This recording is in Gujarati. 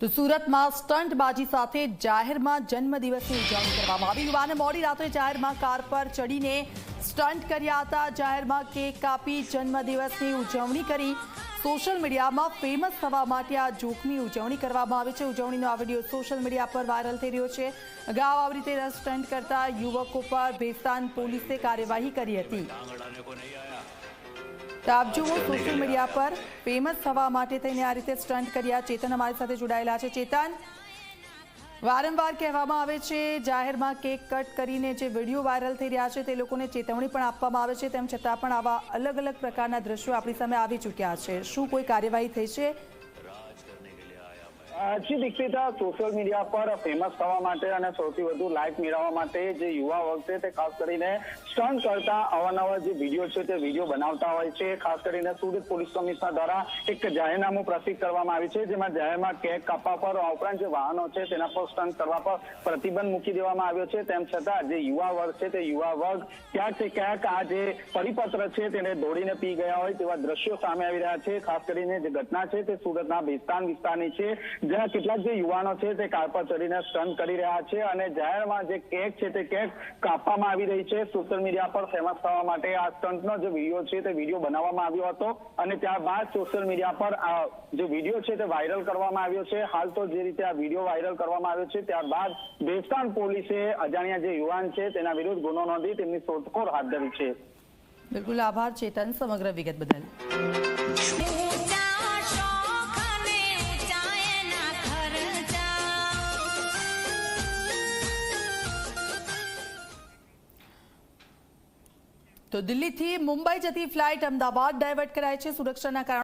તો સુરતમાં સ્ટંટબાજી સાથે જાહેરમાં જન્મદિવસની ઉજવણી કરવામાં આવી. યુવાને મોડી રાત્રે જાહેરમાં કાર પર ચડીને સ્ટંટ કર્યા હતા. જાહેરમાં કેક કાપી જન્મદિવસની ઉજવણી કરી. સોશિયલ મીડિયામાં ફેમસ થવા માટે આ જોખમી ઉજવણી કરવામાં આવી છે. ઉજવણીનો આ વીડિયો સોશિયલ મીડિયા પર વાયરલ થઈ રહ્યો છે. અગાઉ આવી રીતે સ્ટંટ કરતા યુવકો પર ભેસ્તાન પોલીસે કાર્યવાહી કરી હતી. તો આપ જુઓ સોશિયલ મીડિયા પર ફેમસ થવા માટે થઈને આ રીતે સ્ટન્ટ કર્યા. ચેતન અમારી સાથે જોડાયેલા છે. ચેતન, વારંવાર કહેવામાં આવે છે, જાહેરમાં કેક કટ કરીને જે વીડિયો વાયરલ થઈ રહ્યા છે, તે લોકોને ચેતવણી પણ આપવામાં આવે છે. તેમ છતાં પણ આવા અલગ અલગ પ્રકારના દ્રશ્યો આપણી સામે આવી ચૂક્યા છે. શું કોઈ કાર્યવાહી થઈ છે? જી દીક્ષિતા સોશિયલ મીડિયા પર ફેમસ થવા માટે અને સૌથી વધુ લાઈક મેળવવા માટે જે યુવા વર્ગ છે તે ખાસ કરીને સ્ટન્ટ કરતા અવારનવાર જે વીડિયો છે તે વીડિયો બનાવતા હોય છે. ખાસ કરીને સુરત પોલીસ કમિશનર દ્વારા એક જાહેરનામું પ્રસિદ્ધ કરવામાં આવ્યું છે, જેમાં જાહેરમાં કેક કાપવા પર ઉપરાંત જે વાહનો છે તેના પર સ્ટન્ટ કરવા પર પ્રતિબંધ મૂકી દેવામાં આવ્યો છે. તેમ છતાં જે યુવા વર્ગ છે તે યુવા વર્ગ ક્યાંક ક્યાંક આ જે પરિપત્ર છે તેને દોડીને પી ગયા હોય તેવા દ્રશ્યો સામે આવી રહ્યા છે. ખાસ કરીને જે ઘટના છે તે સુરતના ભેસ્તાન વિસ્તારની છે જ્યાં કેટલાક જે યુવાનો છે તે કાર પર ચડીને સ્ટન્ટ કરી રહ્યા છે અને જાહેરમાં જે કેક છે તે કેક કાપવામાં આવી રહી છે. સોશિયલ મીડિયા પર ફેમસ થવા માટે આ સ્ટન્ટનો જે વીડિયો છે તે વીડિયો બનાવવામાં આવ્યો હતો અને ત્યારબાદ સોશિયલ મીડિયા પર આ જે વીડિયો છે તે વાયરલ કરવામાં આવ્યો છે. હાલ તો જે રીતે આ વીડિયો વાયરલ કરવામાં આવ્યો છે ત્યારબાદ ભેસ્તાન પોલીસે અજાણ્યા જે યુવાન છે તેના વિરુદ્ધ ગુનો નોંધી તેમની શોધખોળ હાથ ધરી છે. બિલકુલ આભાર, ચેતન, સમગ્ર વિગત બદલ. તો દિલ્હીથી મુંબઈ જતી ફ્લાઇટ અમદાવાદ ડાયવર્ટ કરાય છે. સુરક્ષાના કારણે